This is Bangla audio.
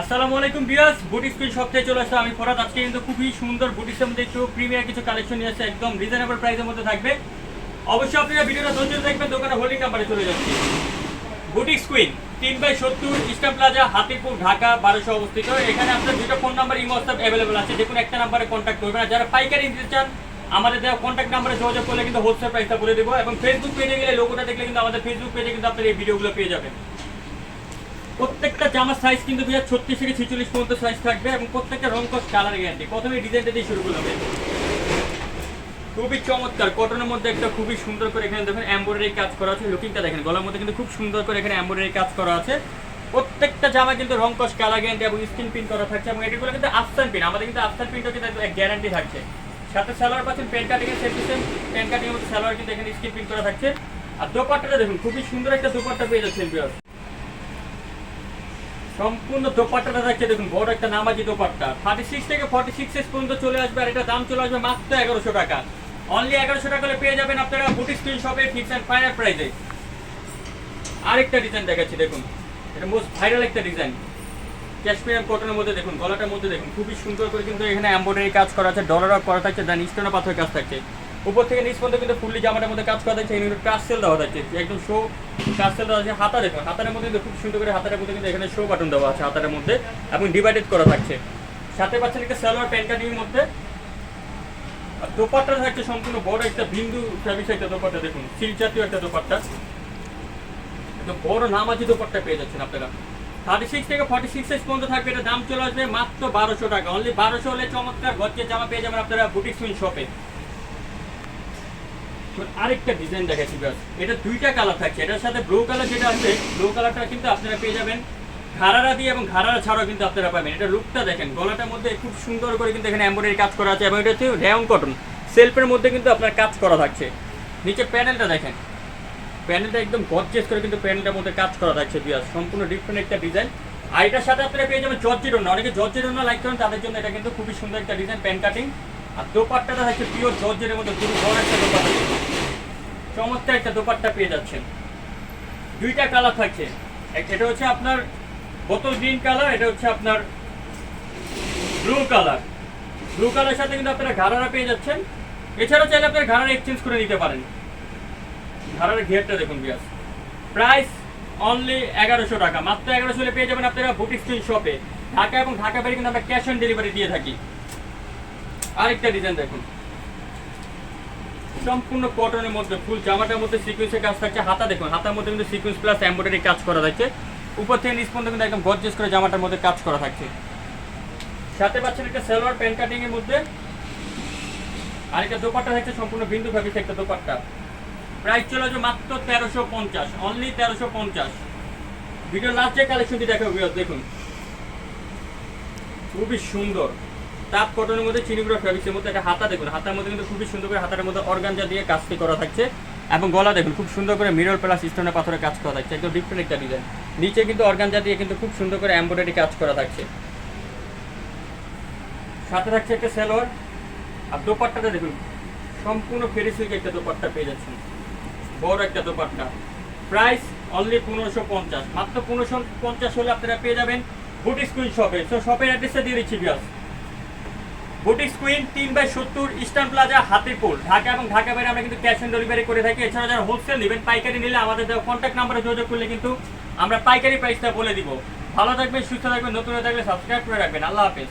আসসালামু আলাইকুম বিয়াস বুটিক স্কুল শপ চলে আসছে আমি ফরাদ। আজকে কিন্তু খুবই সুন্দর বুটিক্সের মধ্যে একটু প্রিমিয়ার কিছু কালেকশন নিয়ে আসছে, একদম রিজনেবল প্রাইসের মধ্যে থাকবে। অবশ্যই আপনারা ভিডিওটা ধৈর্য দেখবেন দোকানে হোল্ডিং নাম্বারে চলে যাচ্ছি। বুটিক স্কুইন তিন বাই সত্তর ইস্টার্ন প্লাজা হাতিপুর, ঢাকা, বারোশো অবস্থিত। এখানে আপনার দুটো phone number imo WhatsApp available আছে যে কোনো একটা নাম্বারে কন্ট্যাক্ট করবেন। আর যারা পাইকারি নিতে চান, আমাদের দেওয়া কন্ট্যাক্ট নাম্বারে যোগাযোগ করলে কিন্তু হোলসেল প্রাইসটা বলে দেবো। এবং ফেসবুক পেজে গেলে লোগোটা দেখলে কিন্তু আমাদের ফেসবুক পেজে কিন্তু আপনার এই ভিডিওগুলো পেয়ে যাবেন। প্রত্যেকটা জামার সাইজ কিন্তু দুই ছত্রিশ থেকে ছিচল্লিশ পর্যন্ত সাইজ থাকবে এবং প্রত্যেকটা রং কস কালার গ্যারান্টি প্রথমে ডিজাইনটা দিয়ে শুরু করলাম। খুবই চমৎকার। কটনের মধ্যে একটা খুবই সুন্দর করে এখানে দেখেন এমব্রয়ডারি কাজ করা আছে। লুকিংটা দেখেন, গলার মধ্যে কিন্তু খুব সুন্দর করে এখানে এমব্রয়ডারি কাজ করা আছে। প্রত্যেকটা জামা কিন্তু রং কস কালার গ্যারান্টি এবং স্ক্রিন প্রিন্ট করা থাকছে এবং এগুলো কিন্তু আফসান প্রিন্ট আমাদের কিন্তু আফসান প্রিন্টও কিন্তু গ্যারান্টি থাকছে। সাথে সালোয়ার পাচ্ছেন, প্যান্ট কাটিং এর সেম সেম প্যান্ট কাটিং এর মধ্যে সালোয়ার কিন্তু এখানে স্ক্রিন প্রিন্ট করা থাকছে। আর দোপাট্টাটা দেখুন, খুবই সুন্দর একটা দোপাট্টা পেয়ে যাচ্ছেন বিয়ার সম্পূর্ণ দোপাট্টাটা থাকছে দেখুন, বড় একটা নামাজি দোপাট্টা। থার্টি সিক্স থেকে ফর্টি সিক্স এস পর্যন্ত চলে আসবে, আর এটা দাম চলে আসবে মাত্র এগারোশো টাকা। অনলি এগারোশো টাকা পেয়ে যাবেন আপনারা বুটি স্ক্রিন শপে ফিক্স অ্যান্ড ফাইনাল প্রাইসে আরেকটা ডিজাইন দেখাচ্ছি, দেখুন। এটা মোস্ট ভাইরাল একটা ডিজাইন ক্যাশমিয়ার কটনের মধ্যে দেখুন, গলাটার মধ্যে দেখুন, খুবই সুন্দর করে কিন্তু এখানে এমব্রয়ডারি কাজ করা আছে ডলার করা থাকছে দেন স্টোনা পাথরের কাজ থাকছে। উপর থেকে নিচ পর্যন্ত কিন্তু ফুললি জামাটার মধ্যে কাজ করা থাকছে এখানে কিন্তু দেওয়া থাকছে একদম শো টার্সেল দেওয়া আছে হাতা দেখুন হাতার মধ্যে কিন্তু খুব সুন্দর করে হাতার মধ্যে কিন্তু এখানে শো বাটন দেওয়া আছে হাতার মধ্যে এবং ডিভাইডেড করা থাকছে। সাথে পাচ্ছেন একটা সালোয়ার প্যান্ট কাটিং মধ্যে। আর দোপাট্টা থাকছে সম্পূর্ণ বড় একটা বিন্দু ফ্যাব্রিক্স একটা দোপাট্টা, দেখুন সিল জাতীয় একটা দোপাট্টা। একদম বড় নামাজি দোপাট্টা পেয়ে যাচ্ছেন আপনারা। থার্টি সিক্স থেকে ফর্টি সিক্স সাইজ পর্যন্ত থাকবে এটা দাম চলে আসবে মাত্র বারোশো টাকা। অনলি বারোশো হলে চমৎকার গজ্জের জামা পেয়ে যাবেন আপনারা বুটিক সুইন শপে আরেকটা ডিজাইন দেখাচ্ছি, ব্যাস। এটা দুইটা কালার থাকছে। এটার সাথে ব্লু কালার যেটা আছে ব্লু কালারটা কিন্তু আপনারা পেয়ে যাবেন। ঘাড়ারা দিয়ে এবং ঘাড়ারা ছাড়াও কিন্তু আপনারা পাবেন। এটা লুকটা দেখেন, গলাটার মধ্যে খুব সুন্দর করে কিন্তু এখানে কাজ করা আছে এবং এটা হচ্ছে কটন সেলফের মধ্যে কিন্তু আপনার কাজ করা থাকছে। নিচে প্যানেলটা দেখেন। প্যানেলটা একদম গর্জেস করে কিন্তু প্যানেলটার মধ্যে কাজ করা থাকছে, বিয়াস। সম্পূর্ণ ডিফারেন্ট একটা ডিজাইন আর এটার সাথে আপনারা পেয়ে যাবেন জর্জের অনেকে জর্জের লাইক করেন, তাদের জন্য এটা কিন্তু খুবই সুন্দর একটা ডিজাইন প্যান কাটিং আর দোপাট্টাটা থাকছে পিওর জর্জের মধ্যে খুবই বড় একটা দোপাট্টা। চমৎকার একটা দোপাট্টা পেয়ে যাচ্ছেন। দুইটা কালার থাকছে। এটা হচ্ছে আপনার বোতল গ্রিন কালার এটা হচ্ছে আপনার ব্লু কালার ব্লু কালারের সাথে কিন্তু আপনারা ঘাড়ারা পেয়ে যাচ্ছেন। এছাড়াও চাইলে আপনারা ঘাড়ারা এক্সচেঞ্জ করে নিতে পারেন। ঘাড়ার ঘেরটা দেখুন বিয়াস প্রাইস অনলি এগারোশো টাকা। মাত্র এগারোশো পেয়ে যাবেন আপনারা বুটিক স্ক্রিন শপে ঢাকা এবং ঢাকা বাইরে কিন্তু আমরা ক্যাশ অন ডেলিভারি দিয়ে থাকি। আরেকটা ডিজাইন দেখুন। সম্পূর্ণ কটনের মধ্যে ফুল জামাটার মধ্যে সিকুয়েন্সের কাজ থাকছে। হাতা দেখুন, হাতার মধ্যে কিন্তু সিকুয়েন্স প্লাস এমব্রয়ডারি কাজ করা থাকছে। উপর থেকে নিচ পর্যন্ত কিন্তু একদম গর্জেস করে জামাটার মধ্যে কাজ করা থাকছে। সাথে পাচ্ছেন একটা সালোয়ার প্যান্ট কাটিং এর মধ্যে। আরেকটা দোপাট্টা থাকছে, সম্পূর্ণ বিন্দু ফ্যাব্রিক একটা দোপাট্টা। প্রাইস চলে আসবে মাত্র তেরোশো পঞ্চাশ অনলি তেরোশো পঞ্চাশ। ভিডিও লাস্ট যে কালেকশনটি দেখাবো দেখুন। খুবই সুন্দর। তাপ কটনের মধ্যে চিনিগুলো ফ্যাব্রিক্সের মধ্যে একটা হাতা দেখুন, হাতার মধ্যে কিন্তু খুবই সুন্দর করে হাতার মধ্যে অর্গানজা দিয়ে কাজটি করা থাকছে। এবং গলা দেখুন, খুব সুন্দর করে মিরর প্লাস স্টোনের পাথরের কাজ করা থাকছে, একদম ডিফারেন্ট একটা ডিজাইন নিচে কিন্তু অর্গানজা দিয়ে কিন্তু খুব সুন্দর করে এমব্রয়ডারি কাজ করা থাকছে। সাথে থাকছে একটা সালোয়ার। আর দোপাট্টাটা দেখুন, সম্পূর্ণ ফেরি সিল্ক একটা দোপাট্টা পেয়ে যাচ্ছেন। বড় একটা দোপাট্টা। প্রাইস অনলি পনেরোশো পঞ্চাশ। মাত্র পনেরোশো পঞ্চাশ হলে আপনারা পেয়ে যাবেন বুটিক স্কুইন শপে তো শপের অ্যাড্রেসটা দিয়ে দিচ্ছি বিয়াস বুটিক স্কুইন তিন বাই সত্তর ইস্টার্ন প্লাজা হাতিপুর ঢাকা এবং ঢাকা বাইরে আমরা কিন্তু ক্যাশ অন ডেলিভারি করে থাকি। এছাড়া যারা হোলসেল নেবেন, পাইকারি নিলে আমাদের কন্ট্যাক্ট নাম্বারে যোগাযোগ করলে কিন্তু আমরা পাইকারি প্রাইসটা বলে দিব। ভালো থাকবেন, সুস্থ থাকবেন, নতুন থাকলে সাবস্ক্রাইব করে রাখবেন। আল্লাহ হাফেজ।